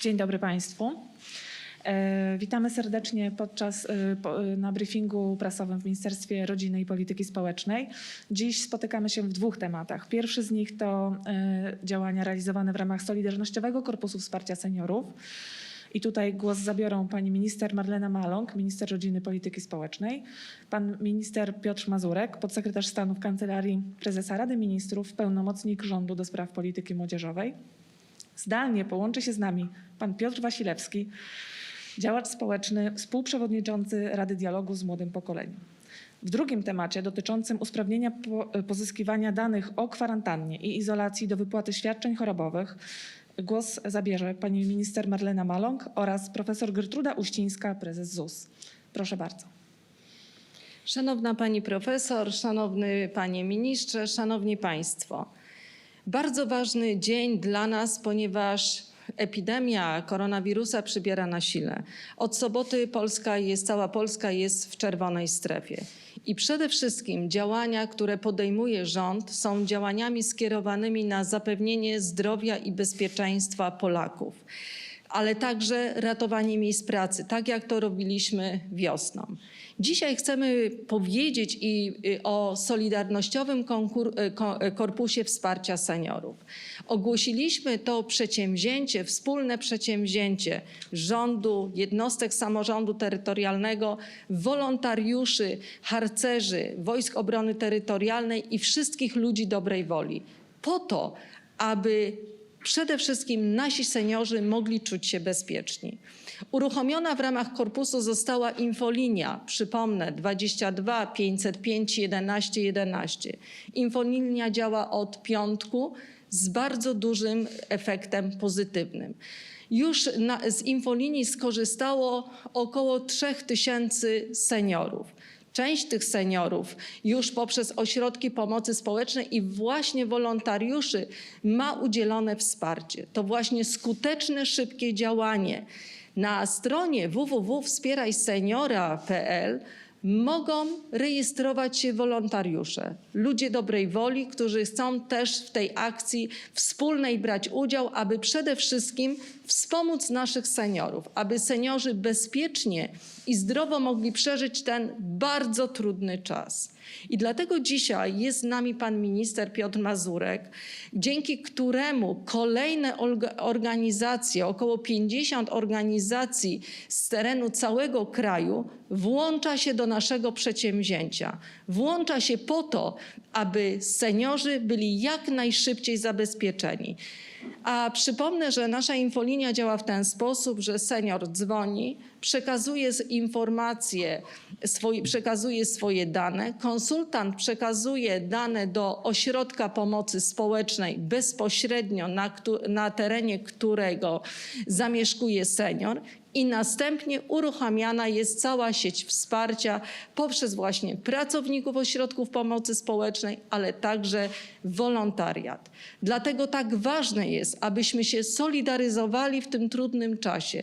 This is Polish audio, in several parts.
Dzień dobry Państwu. E, Witamy serdecznie podczas e, e, na briefingu prasowym w Ministerstwie Rodziny i Polityki Społecznej. Dziś spotykamy się w dwóch tematach. Pierwszy z nich to działania realizowane w ramach Solidarnościowego Korpusu Wsparcia Seniorów. I tutaj głos zabiorą pani minister Marlena Maląg, minister Rodziny Polityki Społecznej, pan minister Piotr Mazurek, podsekretarz stanu w Kancelarii Prezesa Rady Ministrów, pełnomocnik rządu do spraw polityki młodzieżowej. Zdalnie połączy się z nami pan Piotr Wasilewski, działacz społeczny, współprzewodniczący Rady Dialogu z Młodym Pokoleniem. W drugim temacie dotyczącym usprawnienia po- pozyskiwania danych o kwarantannie i izolacji do wypłaty świadczeń chorobowych głos zabierze pani minister Marlena Maląg oraz profesor Gertruda Uścińska, prezes ZUS. Proszę bardzo. Szanowna Pani Profesor, Szanowny Panie Ministrze, Szanowni Państwo. Bardzo ważny dzień dla nas, ponieważ epidemia koronawirusa przybiera na sile. Od soboty Polska jest, cała Polska jest w czerwonej strefie. I przede wszystkim działania, które podejmuje rząd, są działaniami skierowanymi na zapewnienie zdrowia i bezpieczeństwa Polaków ale także ratowanie miejsc pracy, tak jak to robiliśmy wiosną. Dzisiaj chcemy powiedzieć i y, o Solidarnościowym y, y, Korpusie Wsparcia Seniorów. Ogłosiliśmy to przedsięwzięcie, wspólne przedsięwzięcie rządu, jednostek samorządu terytorialnego, wolontariuszy, harcerzy, Wojsk Obrony Terytorialnej i wszystkich ludzi dobrej woli. Po to, aby przede wszystkim nasi seniorzy mogli czuć się bezpieczni. Uruchomiona w ramach korpusu została infolinia, przypomnę 22 505 11 11. Infolinia działa od piątku z bardzo dużym efektem pozytywnym. Już na, z infolinii skorzystało około 3000 seniorów. Część tych seniorów już poprzez ośrodki pomocy społecznej i właśnie wolontariuszy ma udzielone wsparcie. To właśnie skuteczne, szybkie działanie. Na stronie www.wspierajseniora.pl mogą rejestrować się wolontariusze, ludzie dobrej woli, którzy chcą też w tej akcji wspólnej brać udział, aby przede wszystkim wspomóc naszych seniorów, aby seniorzy bezpiecznie i zdrowo mogli przeżyć ten bardzo trudny czas. I dlatego dzisiaj jest z nami pan minister Piotr Mazurek, dzięki któremu kolejne organizacje, około 50 organizacji z terenu całego kraju włącza się do naszego przedsięwzięcia. Włącza się po to, aby seniorzy byli jak najszybciej zabezpieczeni. A przypomnę, że nasza infolinia działa w ten sposób, że senior dzwoni, przekazuje informacje, swoje, przekazuje swoje dane, konsultant przekazuje dane do ośrodka pomocy społecznej bezpośrednio na, na terenie którego zamieszkuje senior i następnie uruchamiana jest cała sieć wsparcia poprzez właśnie pracowników ośrodków pomocy społecznej, ale także wolontariat. Dlatego tak ważne jest, abyśmy się solidaryzowali w tym trudnym czasie,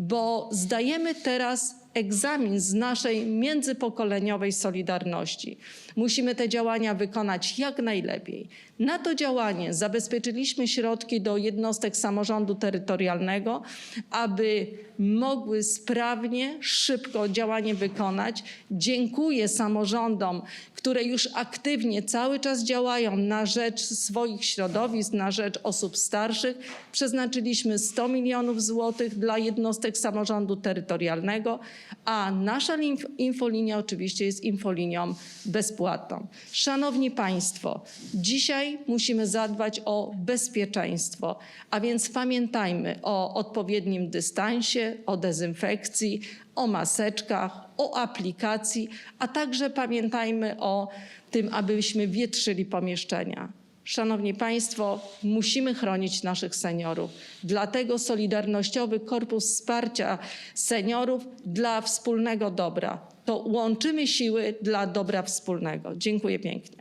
bo zdajemy teraz egzamin z naszej międzypokoleniowej solidarności. Musimy te działania wykonać jak najlepiej. Na to działanie zabezpieczyliśmy środki do jednostek samorządu terytorialnego, aby mogły sprawnie, szybko działanie wykonać. Dziękuję samorządom, które już aktywnie cały czas działają na rzecz swoich środowisk, na rzecz osób starszych. Przeznaczyliśmy 100 milionów złotych dla jednostek samorządu terytorialnego, a nasza infolinia oczywiście jest infolinią bezpłatną. Szanowni Państwo, dzisiaj musimy zadbać o bezpieczeństwo, a więc pamiętajmy o odpowiednim dystansie, o dezynfekcji, o maseczkach, o aplikacji, a także pamiętajmy o tym, abyśmy wietrzyli pomieszczenia. Szanowni Państwo, musimy chronić naszych seniorów. Dlatego Solidarnościowy Korpus Wsparcia Seniorów dla wspólnego dobra. To łączymy siły dla dobra wspólnego. Dziękuję pięknie.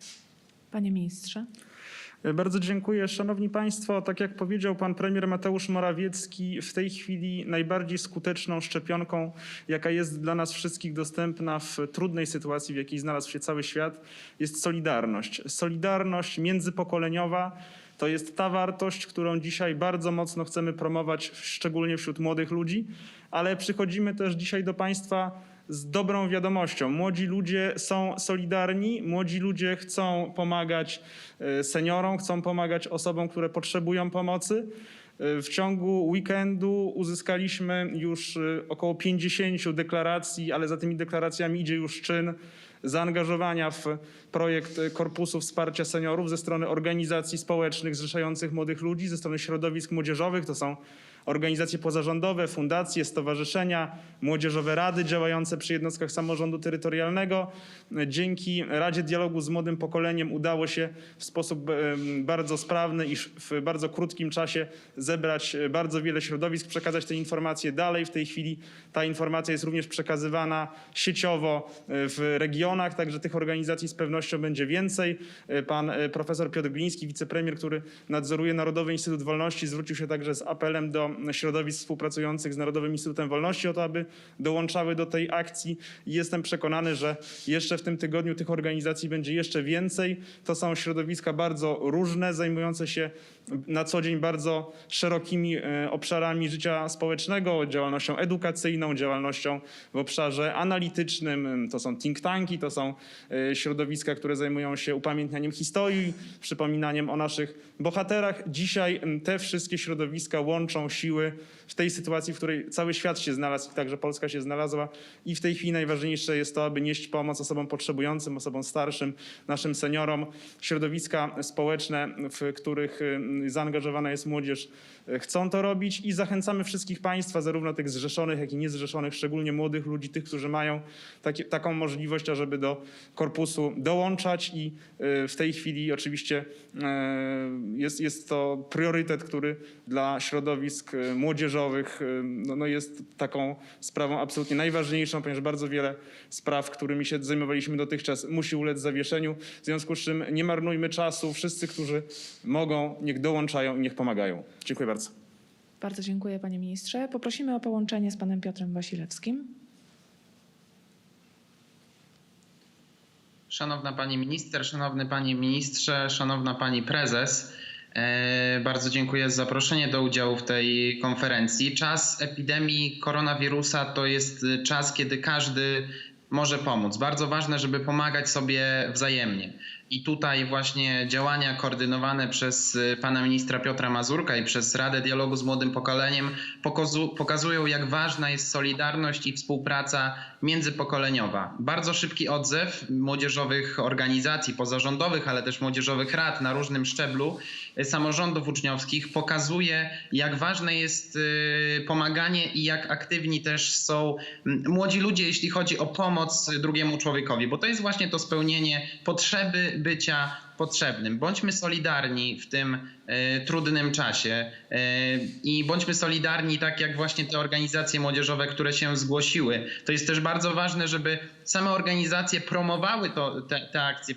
Panie ministrze. Bardzo dziękuję. Szanowni Państwo, tak jak powiedział pan premier Mateusz Morawiecki, w tej chwili najbardziej skuteczną szczepionką, jaka jest dla nas wszystkich dostępna w trudnej sytuacji, w jakiej znalazł się cały świat, jest solidarność. Solidarność międzypokoleniowa. To jest ta wartość, którą dzisiaj bardzo mocno chcemy promować, szczególnie wśród młodych ludzi, ale przychodzimy też dzisiaj do Państwa z dobrą wiadomością. Młodzi ludzie są solidarni, młodzi ludzie chcą pomagać e, seniorom, chcą pomagać osobom, które potrzebują pomocy. E, W ciągu weekendu uzyskaliśmy już e, około 50 deklaracji, ale za tymi deklaracjami idzie już czyn zaangażowania w projekt Korpusu Wsparcia Seniorów ze strony organizacji społecznych zrzeszających młodych ludzi, ze strony środowisk młodzieżowych. To są organizacje pozarządowe, fundacje, stowarzyszenia, młodzieżowe rady działające przy jednostkach samorządu terytorialnego. Dzięki Radzie Dialogu z Młodym Pokoleniem udało się w sposób bardzo sprawny i w bardzo krótkim czasie zebrać e, bardzo wiele środowisk, przekazać te informacje dalej. W tej chwili ta informacja jest również przekazywana sieciowo e, w regionach, także tych organizacji z pewnością będzie więcej. E, Pan profesor Piotr Gliński, wicepremier, który nadzoruje Narodowy Instytut Wolności, zwrócił się także z apelem do środowisk współpracujących z Narodowym Instytutem Wolności o to, aby dołączały do tej akcji. I jestem przekonany, że jeszcze w tym tygodniu tych organizacji będzie jeszcze więcej. To są środowiska bardzo różne, zajmujące się na co dzień bardzo szerokimi e, obszarami życia społecznego, działalnością edukacyjną, działalnością w obszarze analitycznym. To są think tanki, to są e, środowiska, które zajmują się upamiętnianiem historii, przypominaniem o naszych bohaterach. Dzisiaj te wszystkie środowiska łączą siły w tej sytuacji, w której cały świat się znalazł i także Polska się znalazła. I w tej chwili najważniejsze jest to, aby nieść pomoc osobom potrzebującym, osobom starszym, naszym seniorom. Środowiska społeczne, w których y, zaangażowana jest młodzież, y, chcą to robić i zachęcamy wszystkich Państwa, zarówno tych zrzeszonych, jak i niezrzeszonych, szczególnie młodych ludzi, tych, którzy mają taką możliwość, ażeby do korpusu dołączać i y, w tej chwili oczywiście jest, jest to priorytet, który dla środowisk y, młodzieżowych y, no, no jest taką sprawą absolutnie najważniejszą, ponieważ bardzo wiele spraw, którymi się zajmowaliśmy dotychczas, musi ulec zawieszeniu. W związku z czym nie marnujmy czasu. Wszyscy, którzy mogą, niech dołączają i niech pomagają. Dziękuję bardzo. Bardzo dziękuję panie ministrze. Poprosimy o połączenie z panem Piotrem Wasilewskim. Szanowna Pani Minister, Szanowny Panie Ministrze, Szanowna Pani Prezes, bardzo dziękuję za zaproszenie do udziału w tej konferencji. Czas epidemii koronawirusa to jest czas, kiedy każdy może pomóc. Bardzo ważne, żeby pomagać sobie wzajemnie. I tutaj właśnie działania koordynowane przez y, pana ministra Piotra Mazurka i przez Radę Dialogu z Młodym Pokoleniem pokazu- pokazują, jak ważna jest solidarność i współpraca międzypokoleniowa. Bardzo szybki odzew młodzieżowych organizacji pozarządowych, ale też młodzieżowych rad na różnym szczeblu y, samorządów uczniowskich pokazuje, jak ważne jest y, pomaganie i jak aktywni też są mm, młodzi ludzie, jeśli chodzi o pomoc drugiemu człowiekowi, bo to jest właśnie to spełnienie potrzeby bycia potrzebnym. Bądźmy solidarni w tym e, trudnym czasie e, i bądźmy solidarni tak jak właśnie te organizacje młodzieżowe, które się zgłosiły. To jest też bardzo ważne, żeby same organizacje promowały to, te, te akcje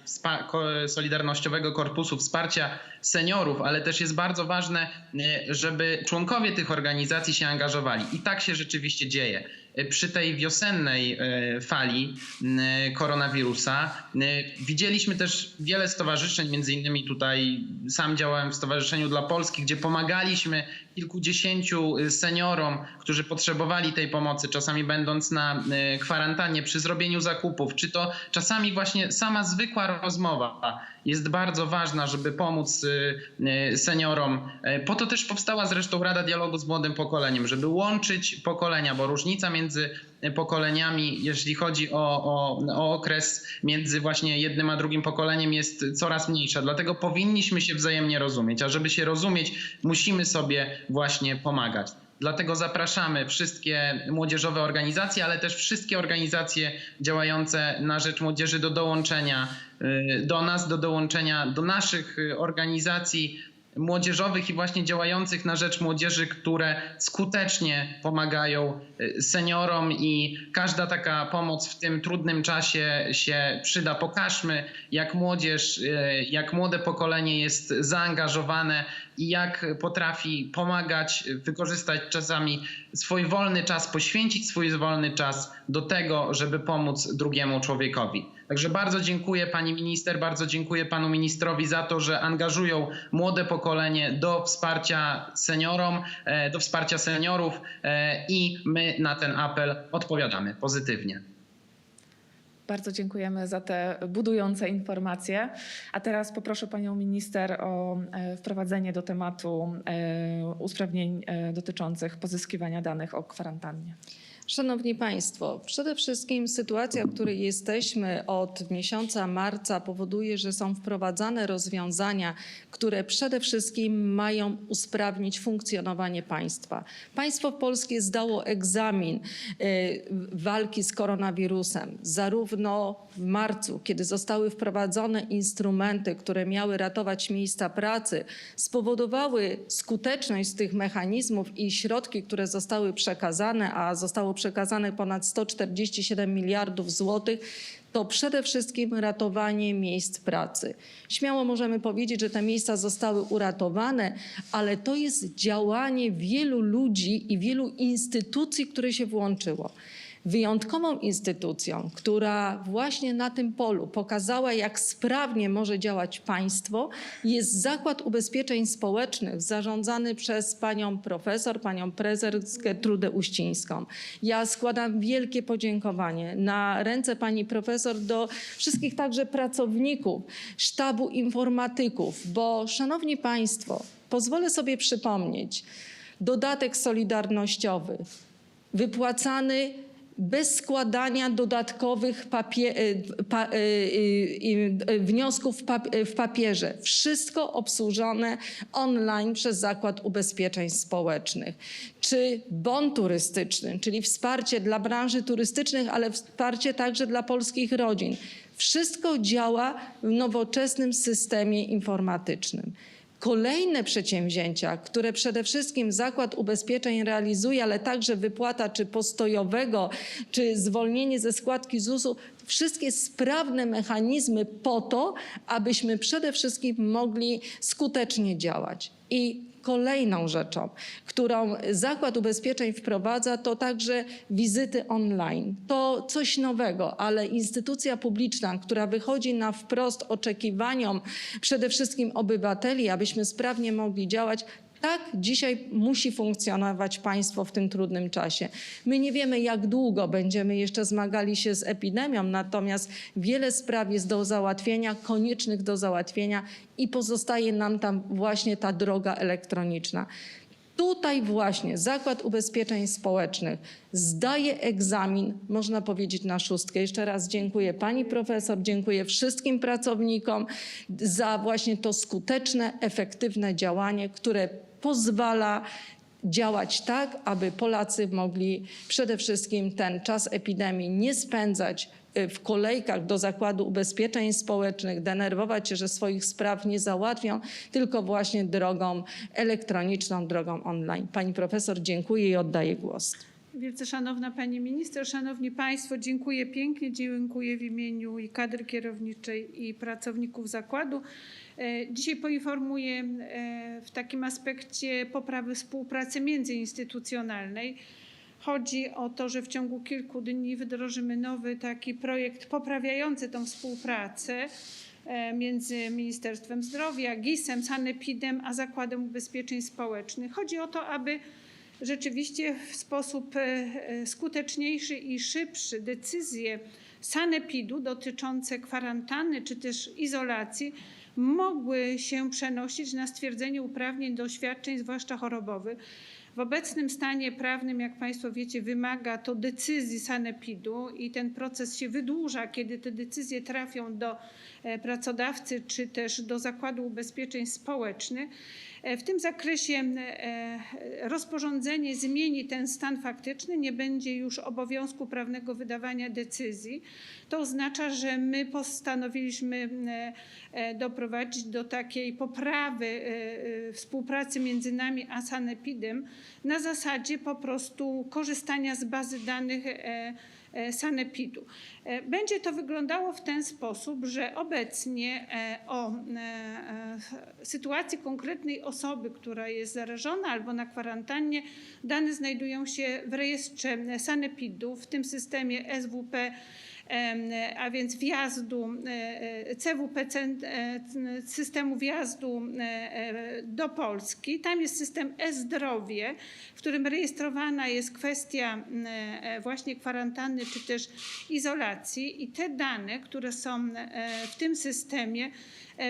Solidarnościowego Korpusu Wsparcia Seniorów, ale też jest bardzo ważne, e, żeby członkowie tych organizacji się angażowali. I tak się rzeczywiście dzieje przy tej wiosennej e, fali m, koronawirusa. e, Widzieliśmy też wiele stowarzyszeń, między innymi tutaj sam działałem w Stowarzyszeniu dla Polski, gdzie pomagaliśmy kilkudziesięciu e, seniorom, którzy potrzebowali tej pomocy, czasami będąc na e, kwarantannie, przy zrobieniu zakupów, czy to czasami właśnie sama zwykła rozmowa jest bardzo ważna, żeby pomóc e, seniorom. E, Po to też powstała zresztą Rada Dialogu z Młodym Pokoleniem, żeby łączyć pokolenia, bo różnica między pokoleniami, jeśli chodzi o, o, o okres między właśnie jednym a drugim pokoleniem jest coraz mniejsza. Dlatego powinniśmy się wzajemnie rozumieć, a żeby się rozumieć, musimy sobie właśnie pomagać. Dlatego zapraszamy wszystkie młodzieżowe organizacje, ale też wszystkie organizacje działające na rzecz młodzieży do dołączenia y, do nas, do dołączenia do naszych y, organizacji. Młodzieżowych i właśnie działających na rzecz młodzieży, które skutecznie pomagają y, seniorom i każda taka pomoc w tym trudnym czasie się przyda. Pokażmy, jak młodzież, y, jak młode pokolenie jest zaangażowane i jak potrafi pomagać, wykorzystać czasami swój wolny czas, poświęcić swój wolny czas do tego, żeby pomóc drugiemu człowiekowi. Także bardzo dziękuję pani minister, bardzo dziękuję panu ministrowi za to, że angażują młode pokolenie do wsparcia seniorom, e, do wsparcia seniorów e, i my na ten apel odpowiadamy pozytywnie. Bardzo dziękujemy za te budujące informacje. A teraz poproszę panią minister o e, wprowadzenie do tematu usprawnień dotyczących pozyskiwania danych o kwarantannie. Szanowni Państwo, przede wszystkim sytuacja, w której jesteśmy od miesiąca marca powoduje, że są wprowadzane rozwiązania, które przede wszystkim mają usprawnić funkcjonowanie państwa. Państwo polskie zdało egzamin y, walki z koronawirusem, zarówno w marcu, kiedy zostały wprowadzone instrumenty, które miały ratować miejsca pracy, spowodowały skuteczność tych mechanizmów i środki, które zostały przekazane, a zostało przekazane ponad 147 miliardów złotych, to przede wszystkim ratowanie miejsc pracy. Śmiało możemy powiedzieć, że te miejsca zostały uratowane, ale to jest działanie wielu ludzi i wielu instytucji, które się włączyło. Wyjątkową instytucją, która właśnie na tym polu pokazała, jak sprawnie może działać państwo, jest Zakład Ubezpieczeń Społecznych zarządzany przez panią profesor, panią prezes Gertrudę Uścińską. Ja składam wielkie podziękowanie na ręce pani profesor do wszystkich także pracowników sztabu informatyków, bo szanowni państwo, pozwolę sobie przypomnieć, dodatek solidarnościowy wypłacany bez składania dodatkowych y, pa- y, y, y, wniosków w pap- w papierze. Wszystko obsłużone online przez Zakład Ubezpieczeń Społecznych. Czy bon turystyczny, czyli wsparcie dla branży turystycznych, ale wsparcie także dla polskich rodzin. Wszystko działa w nowoczesnym systemie informatycznym. Kolejne przedsięwzięcia, które przede wszystkim Zakład Ubezpieczeń realizuje, ale także wypłata czy postojowego, czy zwolnienie ze składki ZUS-u, wszystkie sprawne mechanizmy po to, abyśmy przede wszystkim mogli skutecznie działać. I Kolejną rzeczą, którą Zakład Ubezpieczeń wprowadza, to także wizyty online. To coś nowego, ale instytucja publiczna, która wychodzi na wprost oczekiwaniom przede wszystkim obywateli, abyśmy sprawnie mogli działać, tak dzisiaj musi funkcjonować państwo w tym trudnym czasie. My nie wiemy, jak długo będziemy jeszcze zmagali się z epidemią, natomiast wiele spraw jest do załatwienia, koniecznych do załatwienia i pozostaje nam tam właśnie ta droga elektroniczna. Tutaj właśnie Zakład Ubezpieczeń Społecznych zdaje egzamin, można powiedzieć, na szóstkę. Jeszcze raz dziękuję pani profesor, dziękuję wszystkim pracownikom za właśnie to skuteczne, efektywne działanie, które pozwala działać tak, aby Polacy mogli przede wszystkim ten czas epidemii nie spędzać y, w kolejkach do Zakładu Ubezpieczeń Społecznych, denerwować się, że swoich spraw nie załatwią, tylko właśnie drogą elektroniczną, drogą online. Pani profesor, dziękuję i oddaję głos. Wielce Szanowna Pani Minister, Szanowni Państwo, dziękuję pięknie, dziękuję w imieniu i kadry kierowniczej i pracowników zakładu. E, Dzisiaj poinformuję e, w takim aspekcie poprawy współpracy międzyinstytucjonalnej. Chodzi o to, że w ciągu kilku dni wdrożymy nowy taki projekt poprawiający tą współpracę e, między Ministerstwem Zdrowia, GIS-em, Sanepidem, a Zakładem Ubezpieczeń Społecznych. Chodzi o to, aby rzeczywiście w sposób skuteczniejszy i szybszy decyzje sanepidu dotyczące kwarantanny czy też izolacji mogły się przenosić na stwierdzenie uprawnień do świadczeń, zwłaszcza chorobowych. W obecnym stanie prawnym, jak Państwo wiecie, wymaga to decyzji sanepidu i ten proces się wydłuża, kiedy te decyzje trafią do e, pracodawcy czy też do Zakładu Ubezpieczeń Społecznych. E, W tym zakresie e, rozporządzenie zmieni ten stan faktyczny, nie będzie już obowiązku prawnego wydawania decyzji. To oznacza, że my postanowiliśmy e, e, doprowadzić do takiej poprawy e, e, współpracy między nami a Sanepidem na zasadzie po prostu korzystania z bazy danych e, e, Sanepidu. E, Będzie to wyglądało w ten sposób, że obecnie e, o e, e, sytuacji konkretnej osoby, która jest zarażona albo na kwarantannie, dane znajdują się w rejestrze Sanepidu, w tym systemie SWP a więc wjazdu e, e, CWP, e, systemu wjazdu do Polski. Tam jest system e-zdrowie, w którym rejestrowana jest kwestia właśnie kwarantanny czy też izolacji i te dane, które są w tym systemie,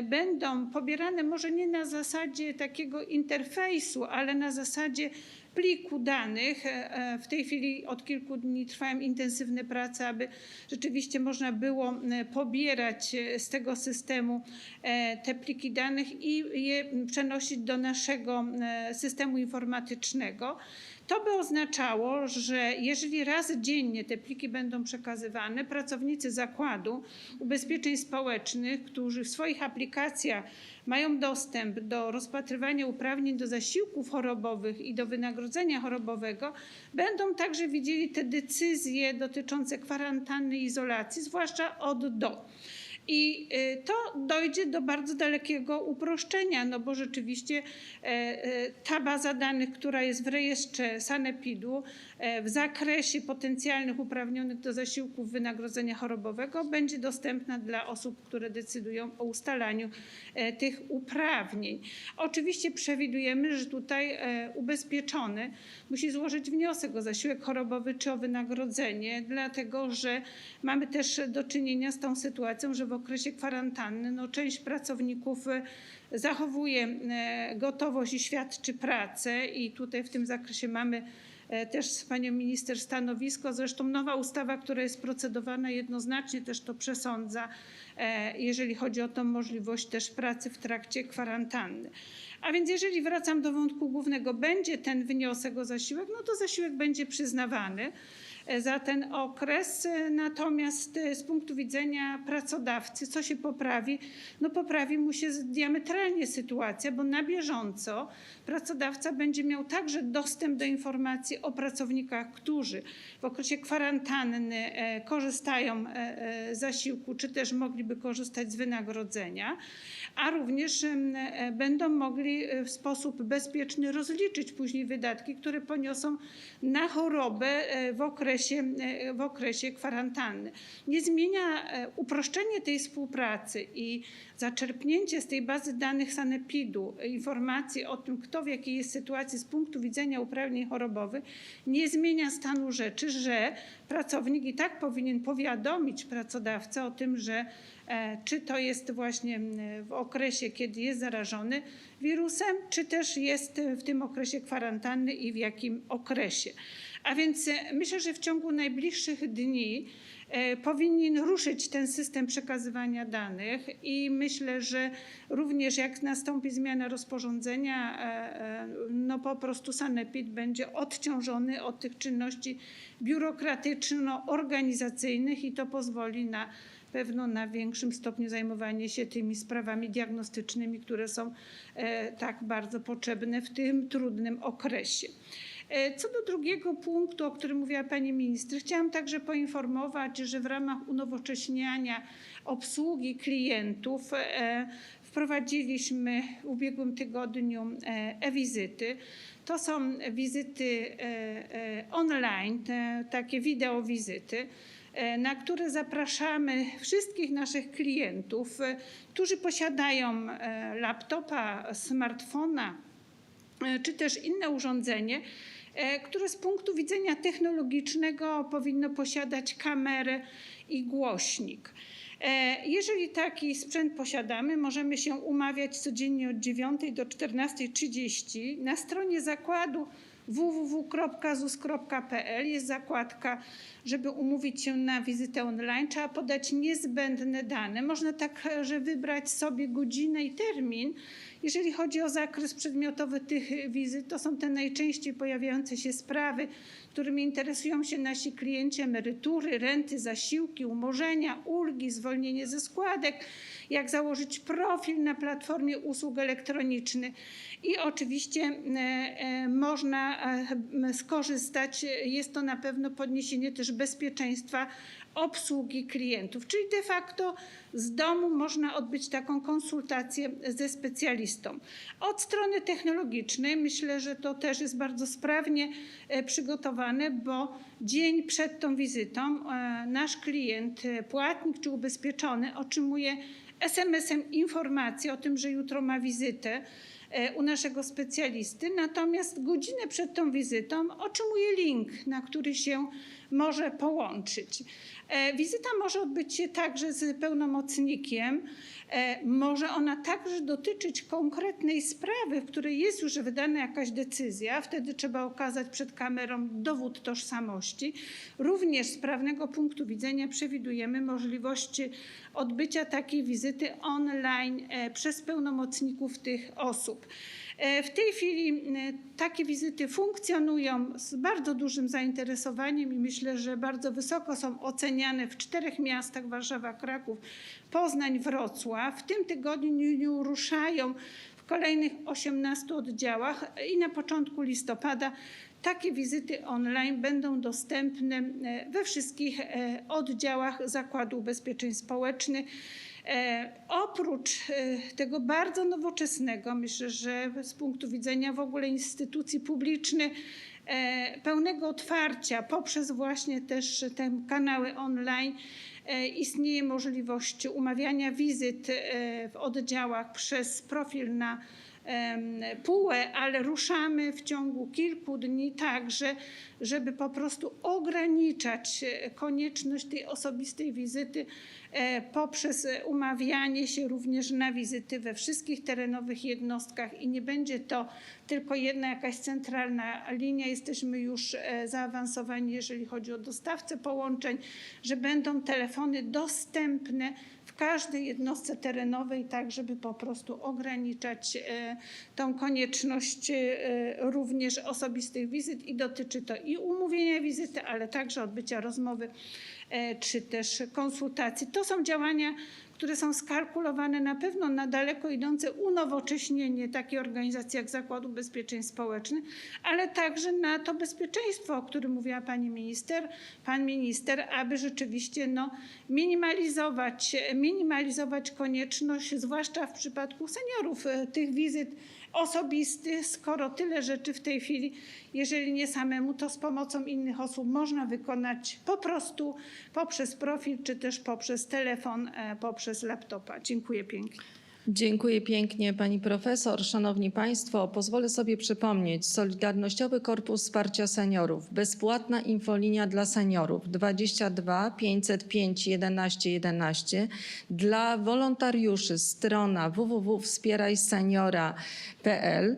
będą pobierane może nie na zasadzie takiego interfejsu, ale na zasadzie pliku danych. E, e, W tej chwili od kilku dni trwają intensywne prace, aby rzeczywiście można było pobierać e, z tego systemu te pliki danych i je przenosić do naszego systemu informatycznego. To by oznaczało, że jeżeli raz dziennie te pliki będą przekazywane, pracownicy zakładu ubezpieczeń społecznych, którzy w swoich aplikacjach mają dostęp do rozpatrywania uprawnień do zasiłków chorobowych i do wynagrodzenia chorobowego, będą także widzieli te decyzje dotyczące kwarantanny i izolacji, zwłaszcza od do. I y, to dojdzie do bardzo dalekiego uproszczenia, no bo rzeczywiście e, e, ta baza danych, która jest w rejestrze Sanepidu e, w zakresie potencjalnych uprawnionych do zasiłków wynagrodzenia chorobowego będzie dostępna dla osób, które decydują o ustalaniu tych uprawnień. Oczywiście przewidujemy, że tutaj ubezpieczony musi złożyć wniosek o zasiłek chorobowy czy o wynagrodzenie, dlatego że mamy też do czynienia z tą sytuacją, że w okresie kwarantanny no, część pracowników e, zachowuje e, gotowość i świadczy pracę i tutaj w tym zakresie mamy e, też z panią minister stanowisko. Zresztą nowa ustawa, która jest procedowana jednoznacznie też to przesądza, e, jeżeli chodzi o tą możliwość też pracy w trakcie kwarantanny. A więc jeżeli wracam do wątku głównego, będzie ten wniosek o zasiłek, no to zasiłek będzie przyznawany za ten okres. E, Natomiast e, z punktu widzenia pracodawcy, co się poprawi? No poprawi mu się diametralnie sytuacja, bo na bieżąco pracodawca będzie miał także dostęp do informacji o pracownikach, którzy w okresie kwarantanny e, korzystają e, e, z zasiłku, czy też mogliby korzystać z wynagrodzenia, a również e, będą mogli e, w sposób bezpieczny rozliczyć później wydatki, które poniosą na chorobę e, w okresie, w okresie kwarantanny. Nie zmienia uproszczenie tej współpracy i zaczerpnięcie z tej bazy danych Sanepidu informacji o tym, kto w jakiej jest sytuacji z punktu widzenia uprawnień chorobowych, nie zmienia stanu rzeczy, że pracownik i tak powinien powiadomić pracodawcę o tym, że czy to jest właśnie w okresie, kiedy jest zarażony wirusem, czy też jest w tym okresie kwarantanny i w jakim okresie. A więc e, myślę, że w ciągu najbliższych dni e, powinien ruszyć ten system przekazywania danych i myślę, że również jak nastąpi zmiana rozporządzenia, e, no po prostu Sanepid będzie odciążony od tych czynności biurokratyczno-organizacyjnych i to pozwoli na pewno na większym stopniu zajmowanie się tymi sprawami diagnostycznymi, które są e, tak bardzo potrzebne w tym trudnym okresie. E, Co do drugiego punktu, o którym mówiła Pani Minister, chciałam także poinformować, że w ramach unowocześniania obsługi klientów e, wprowadziliśmy w ubiegłym tygodniu e-wizyty. To są wizyty online, takie wideowizyty e, na które zapraszamy wszystkich naszych klientów, e, którzy posiadają e, laptopa, smartfona e, czy też inne urządzenie, e, które z punktu widzenia technologicznego powinno posiadać kamerę i głośnik. E, Jeżeli taki sprzęt posiadamy, możemy się umawiać codziennie od 9 do 14.30. Na stronie zakładu www.zus.pl jest zakładka, żeby umówić się na wizytę online. Trzeba podać niezbędne dane. Można także wybrać sobie godzinę i termin. Jeżeli chodzi o zakres przedmiotowy tych wizyt, to są te najczęściej pojawiające się sprawy, którymi interesują się nasi klienci, emerytury, renty, zasiłki, umorzenia, ulgi, zwolnienie ze składek, jak założyć profil na platformie usług elektronicznych. I oczywiście e, e, można e, skorzystać, jest to na pewno podniesienie też bezpieczeństwa obsługi klientów, czyli de facto z domu można odbyć taką konsultację ze specjalistą. Od strony technologicznej myślę, że to też jest bardzo sprawnie e, przygotowane, bo dzień przed tą wizytą e, nasz klient, e, płatnik czy ubezpieczony otrzymuje SMS-em informację o tym, że jutro ma wizytę u naszego specjalisty, natomiast godzinę przed tą wizytą otrzymuje link, na który się może połączyć. E, Wizyta może odbyć się także z pełnomocnikiem. E, Może ona także dotyczyć konkretnej sprawy, w której jest już wydana jakaś decyzja. Wtedy trzeba okazać przed kamerą dowód tożsamości. Również z prawnego punktu widzenia przewidujemy możliwość odbycia takiej wizyty online e, przez pełnomocników tych osób. E, W tej chwili e, takie wizyty funkcjonują z bardzo dużym zainteresowaniem i myślę, że bardzo wysoko są oceniane w czterech miastach Warszawa, Kraków, Poznań, Wrocław. W tym tygodniu ruszają w kolejnych 18 oddziałach i na początku listopada takie wizyty online będą dostępne e, we wszystkich oddziałach Zakładu Ubezpieczeń Społecznych. E, oprócz e, tego bardzo nowoczesnego, myślę, że z punktu widzenia w ogóle instytucji publicznych, e, pełnego otwarcia poprzez właśnie też te kanały online, istnieje możliwość umawiania wizyt w oddziałach przez profil na PUE, ale ruszamy w ciągu kilku dni także, żeby po prostu ograniczać e, konieczność tej osobistej wizyty e, poprzez e, umawianie się również na wizyty we wszystkich terenowych jednostkach i nie będzie to tylko jedna jakaś centralna linia. Jesteśmy już zaawansowani, jeżeli chodzi o dostawcę połączeń, że będą telefony dostępne w każdej jednostce terenowej, tak żeby po prostu ograniczać e, tą konieczność e, również osobistych wizyt i dotyczy to i umówienia wizyty, ale także odbycia rozmowy e, czy też konsultacji. To są działania, które są skalkulowane na pewno na daleko idące unowocześnienie takiej organizacji jak Zakład Ubezpieczeń Społecznych, ale także na to bezpieczeństwo, o którym mówiła pani minister, pan minister, aby rzeczywiście no, minimalizować, minimalizować konieczność, zwłaszcza w przypadku seniorów, e, tych wizyt osobistych, skoro tyle rzeczy w tej chwili, jeżeli nie samemu, to z pomocą innych osób można wykonać po prostu poprzez profil, czy też poprzez telefon, e, poprzez laptopa. Dziękuję pięknie. Dziękuję pięknie pani profesor. Szanowni państwo, pozwolę sobie przypomnieć Solidarnościowy Korpus Wsparcia Seniorów, bezpłatna infolinia dla seniorów 22 505 11 11. Dla wolontariuszy strona www.wspierajseniora.pl.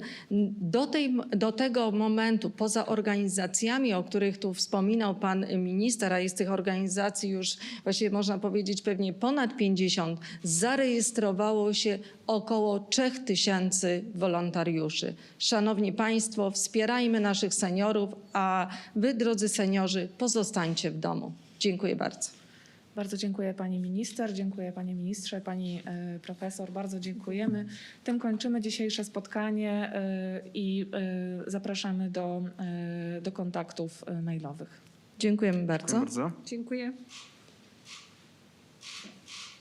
Do, do tego momentu, poza organizacjami, o których tu wspominał pan minister, a jest tych organizacji już właściwie można powiedzieć pewnie ponad 50, zarejestrowało się około 3000 wolontariuszy. Szanowni Państwo, wspierajmy naszych seniorów, a Wy, drodzy seniorzy, pozostańcie w domu. Dziękuję bardzo. Bardzo dziękuję pani minister, dziękuję panie ministrze, pani e, profesor, bardzo dziękujemy. Tym kończymy dzisiejsze spotkanie e, i e, zapraszamy do, do kontaktów mailowych. Dziękujemy bardzo. Dziękuję bardzo. Dziękuję.